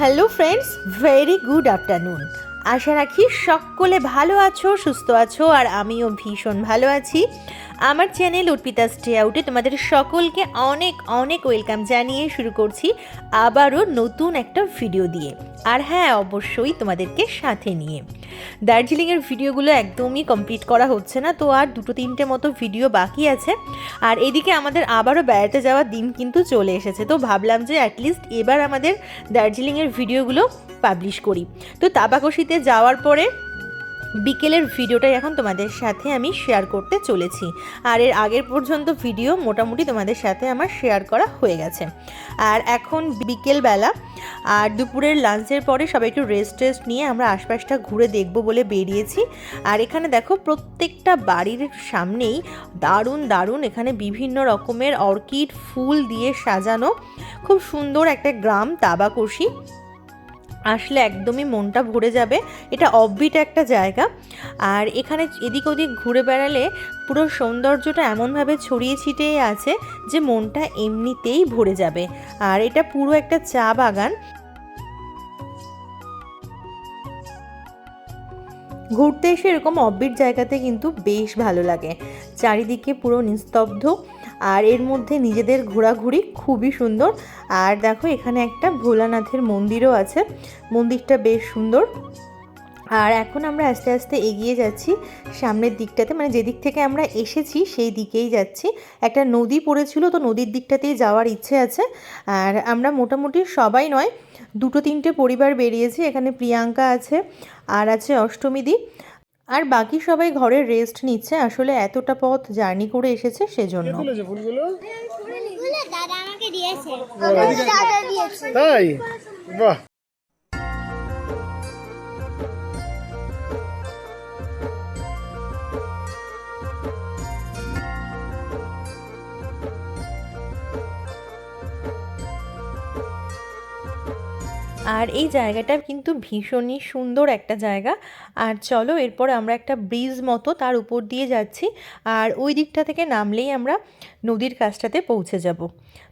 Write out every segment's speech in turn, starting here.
Hello friends very good afternoon আশা রাখি সকলে ভালো আছো, সুস্থ আছো, আর আমিও ভীষণ ভালো আছি। আমার চ্যানেল অর্পিতা স্টে আউটে তোমাদের সকলকে অনেক অনেক ওয়েলকাম জানিয়ে শুরু করছি আবারও নতুন একটা ভিডিও দিয়ে। আর হ্যাঁ অবশ্যই তোমাদেরকে সাথে নিয়ে। দার্জিলিংয়ের ভিডিওগুলো একদমই কমপ্লিট করা হচ্ছে না, তো আর দুটো, তিনটে মতো ভিডিও বাকি আছে। আর এদিকে আমাদের আবারও বেড়াতে যাওয়ার দিন কিন্তু চলে এসেছে, তো ভাবলাম যে অ্যাটলিস্ট এবার আমাদের দার্জিলিংয়ের ভিডিওগুলো পাবলিশ করি। তো তাবাকশিতে যাওয়ার পরে বিকেলের ভিডিওটাই এখন তোমাদের সাথে আমি শেয়ার করতে চলেছি। আর এর আগের পর্যন্ত ভিডিও মোটামুটি তোমাদের সাথে আমার শেয়ার করা হয়ে গেছে। আর এখন বিকেলবেলা, আর দুপুরের লাঞ্চের পরে সবাই একটু রেস্ট টেস্ট নিয়ে আমরা আশপাশটা ঘুরে দেখব বলে বেরিয়েছি। আর এখানে দেখো, প্রত্যেকটা বাড়ির সামনেই দারুণ দারুণ এখানে বিভিন্ন রকমের অর্কিড ফুল দিয়ে সাজানো। খুব সুন্দর একটা গ্রাম, তাবাকশি। আসলে একদমই মনটা ভরে যাবে। এটা অববিট একটা জায়গা। আর এখানে এদিক ওদিক ঘুরে বেড়ালে পুরো সৌন্দর্যটা এমনভাবে ছড়িয়ে ছিটিয়ে আছে যে মনটা এমনিতেই ভরে যাবে। আর এটা পুরো একটা চা বাগান। ঘুরতে এসে এরকম অফবিট জায়গাতে কিন্তু বেশ ভালো লাগে। চারিদিকে পুরো নিস্তব্ধ আর এর মধ্যে নিজেদের ঘোরাঘুরি খুবই সুন্দর। আর দেখো এখানে একটা ভোলানাথের মন্দিরও আছে। মন্দিরটা বেশ সুন্দর। আর এখন আমরা আস্তে আস্তে এগিয়ে যাচ্ছি সামনের দিকটাতে। মানে যেদিক থেকে আমরা এসেছি সেই দিকেই যাচ্ছি। একটা নদী পড়েছিল, তো নদীর দিকটাতেই যাওয়ার ইচ্ছে আছে। আর আমরা মোটামুটি সবাই নয় দুটো তিনটে পরিবার বেরিয়েছি এখানে প্রিয়াঙ্কা আছে আর আছে অষ্টমীদি আর বাকি সবাই ঘরে রেস্ট নিচ্ছে আসলে এতটা পথ জার্নি করে এসেছে সেজন্য। তাই? ফুলগুলো আর এই জায়গাটা কিন্তু ভীষণই সুন্দর একটা জায়গা। আর চলো এরপর আমরা একটা ব্রিজ মতো তার উপর দিয়ে যাচ্ছি আর ওই দিকটা থেকে নামলেই আমরা নদীর কাছটাতে পৌঁছে যাব।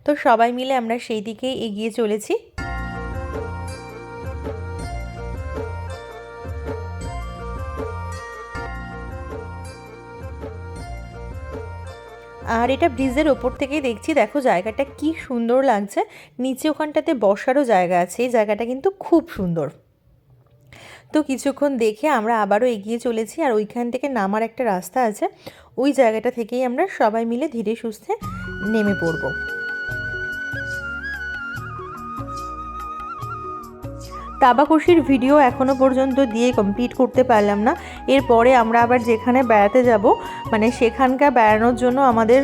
তো সবাই মিলে আমরা সেই দিকেই এগিয়ে চলেছি। আর এটা ব্রিজের ওপর থেকেই দেখছি। দেখো জায়গাটা কি সুন্দর লাগছে। নিচে ওখানটাতে বসারও জায়গা আছে। এই জায়গাটা কিন্তু খুব সুন্দর। তো কিছুক্ষণ দেখে আমরা আবারও এগিয়ে চলেছি আর ওইখান থেকে নামার একটা রাস্তা আছে। ওই জায়গাটা থেকেই আমরা সবাই মিলে ধীরে সুস্থে নেমে পড়ব। তাবাকশির ভিডিও এখনও পর্যন্ত দিয়ে কমপ্লিট করতে পারলাম না। এরপরে আমরা আবার যেখানে বেড়াতে যাব মানে সেখানকার বেড়ানোর জন্য আমাদের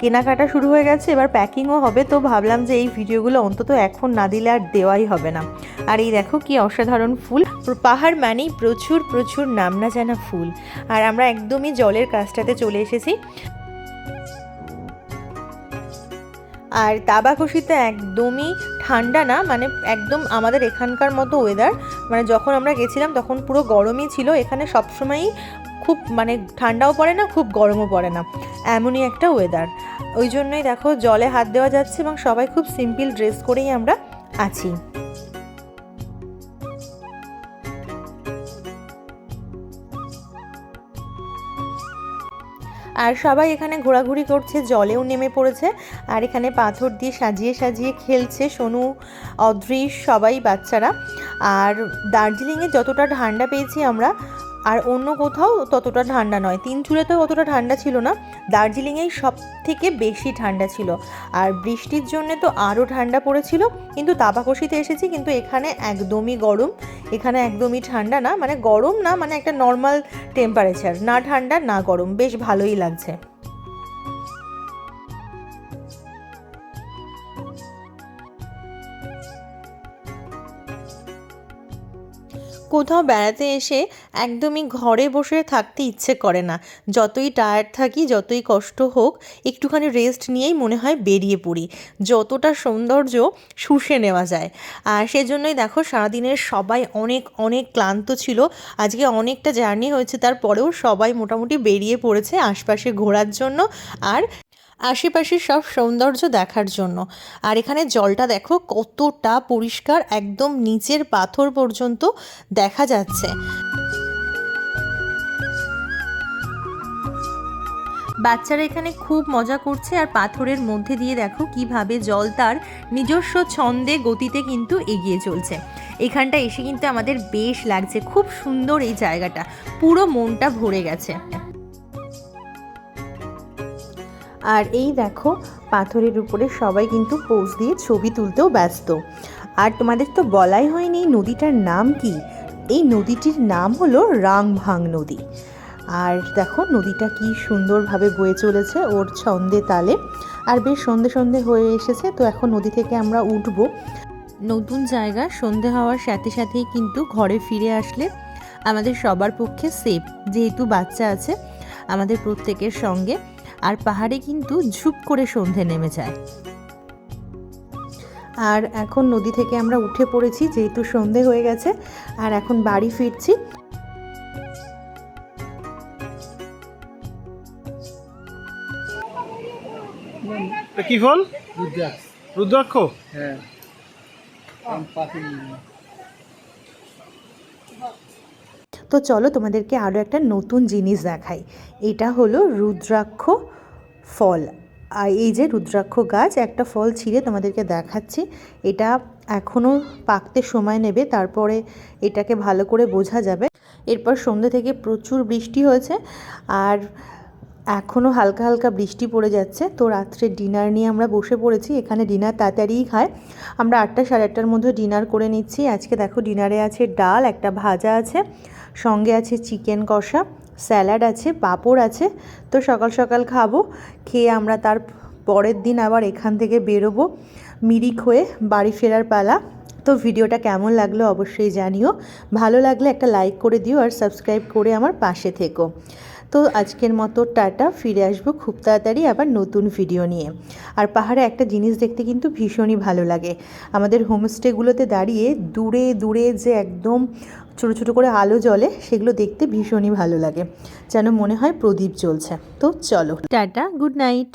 কেনাকাটা শুরু হয়ে গেছে, এবার প্যাকিংও হবে। তো ভাবলাম যে এই ভিডিওগুলো অন্তত এখন না দিলে আর দেওয়াই হবে না। আর এই দেখো কি অসাধারণ ফুল। পাহাড় মানেই প্রচুর প্রচুর নাম না জানা ফুল। আর আমরা একদমই জলের কাজটাতে চলে এসেছি। আর তাবাকশিতে একদমই ঠান্ডা না মানে একদম আমাদের এখানকার মতো ওয়েদার মানে যখন আমরা গেছিলাম তখন পুরো গরমই ছিল, এখানে সবসময়ই খুব মানে ঠান্ডাও পড়ে না, খুব গরমও পড়ে না, এমনই একটা ওয়েদার ওই জন্যই দেখো জলে হাত দেওয়া যাচ্ছে এবং সবাই খুব সিম্পল ড্রেস করেই আমরা আছি। আর সবাই এখানে ঘোরাঘুরি করছে, জলেও নেমে পড়েছে। আর এখানে পাথর দিয়ে সাজিয়ে সাজিয়ে খেলছে সোনু অদৃশ সবাই বাচ্চারা। আর দার্জিলিংয়ে যতটা ঠান্ডা পেয়েছি আমরা আর অন্য কোথাও ততটা ঠান্ডা নয়। তিন চুলেতেও অতটা ঠান্ডা ছিল না। দার্জিলিংয়েই সব থেকে বেশি ঠান্ডা ছিল। আর বৃষ্টির জন্যে তো আরও ঠান্ডা পড়েছিল। কিন্তু তাবাকশিতে এসেছি, কিন্তু এখানে একদমই গরম। এখানে একদমই ঠান্ডা না। মানে গরম না মানে একটা নর্মাল টেম্পারেচার না ঠান্ডা, না গরম। বেশ ভালোই লাগছে। কোথাও বেড়াতে এসে একদমই ঘরে বসে থাকতে ইচ্ছে করে না। যতই টায়ার্ড থাকি, যতই কষ্ট হোক, একটুখানি রেস্ট নিয়েই মনে হয় বেরিয়ে পড়ি। যতটা সৌন্দর্য শুষে নেওয়া যায়। আর সেজন্যই দেখো, সারাদিনের সবাই অনেক অনেক ক্লান্ত ছিল। আজকে অনেকটা জার্নি হয়েছে, তারপরেও সবাই মোটামুটি বেরিয়ে পড়েছে আশপাশে ঘোরার জন্য। আর আশেপাশের সব সৌন্দর্য দেখার জন্য। আর এখানে জলটা দেখো কতটা পরিষ্কার, একদম নিচের পাথর পর্যন্ত দেখা যাচ্ছে। বাচ্চারা এখানে খুব মজা করছে আর পাথরের মধ্যে দিয়ে দেখো কীভাবে জল তার নিজস্ব ছন্দে গতিতে কিন্তু এগিয়ে চলছে। এখানটা এসে কিন্তু আমাদের বেশ লাগছে। খুব সুন্দর এই জায়গাটা। পুরো মনটা ভরে গেছে। আর এই দেখো, পাথরের উপরে সবাই কিন্তু পোজ দিয়ে ছবি তুলতেও ব্যস্ত। আর তোমাদের তো বলাই হয়নি এই নদীটার নাম কি? এই নদীটির নাম হলো রাংভাং নদী। আর দেখো, নদীটা কি সুন্দরভাবে বয়ে চলেছে ওর ছন্দে তালে। আর বেশ সন্ধে সন্ধে হয়ে এসেছে, তো এখন নদী থেকে আমরা উঠব। নতুন জায়গা, সন্ধে হওয়ার সাথে সাথেই কিন্তু ঘরে ফিরে আসলে আমাদের সবার পক্ষে সেফ যেহেতু বাচ্চা আছে আমাদের প্রত্যেকের সঙ্গে। আর পাহাড়ে কিন্তু ঝুপ করে সন্ধে নেমে যায়। আর এখন নদী থেকে আমরা উঠে পড়েছি যেহেতু সন্ধে হয়ে গেছে আর এখন বাড়ি ফিরছি। এটা কি ফল? রুদ্রাক্ষ। রুদ্রাক্ষ? হ্যাঁ আম পাখি তো চলো তোমাদেরকে আরও একটা নতুন জিনিস দেখাই। এটা হলো রুদ্রাক্ষ ফল। আর এই যে রুদ্রাক্ষ গাছ, একটা ফল ছিঁড়ে তোমাদেরকে দেখাচ্ছি। এটা এখনও পাকতে সময় নেবে, তারপরে এটাকে ভালো করে বোঝা যাবে। এরপর সন্ধ্যে থেকে প্রচুর বৃষ্টি হয়েছে। আর এখনও হালকা হালকা বৃষ্টি পড়ে যাচ্ছে। তো রাত্রে ডিনার নিয়ে আমরা বসে পড়েছি। এখানে ডিনার তাড়াতাড়িই খায়। আমরা আটটা সাড়ে আটটার মধ্যে ডিনার করে নিচ্ছি। আজকে দেখো ডিনারে আছে ডাল, একটা ভাজা আছে, সঙ্গে আছে চিকেন কষা, স্যালাড আছে, পাঁপড় আছে। তো সকাল সকাল খাব, খেয়ে আমরা তার পরের দিন আবার এখান থেকে বেরোবো মিরিক হয়ে বাড়ি ফেরার পালা। তো ভিডিওটা কেমন লাগল অবশ্যই জানিও। ভালো লাগলে একটা লাইক করে দিও আর সাবস্ক্রাইব করে আমার পাশে থেকো। তো আজকের মতো টাটা, ফিরে আসব খুব তাড়াতাড়ি আবার নতুন ভিডিও নিয়ে। আর পাহাড়ে একটা জিনিস দেখতে কিন্তু ভীষণই ভালো লাগে। আমাদের হোমস্টেগুলোতে দাঁড়িয়ে দূরে দূরে যে একদম ছোটো ছোটো করে আলো জ্বলে, সেগুলো দেখতে ভীষণই ভালো লাগে। যেন মনে হয় প্রদীপ চলছে তো চলো। Tata good night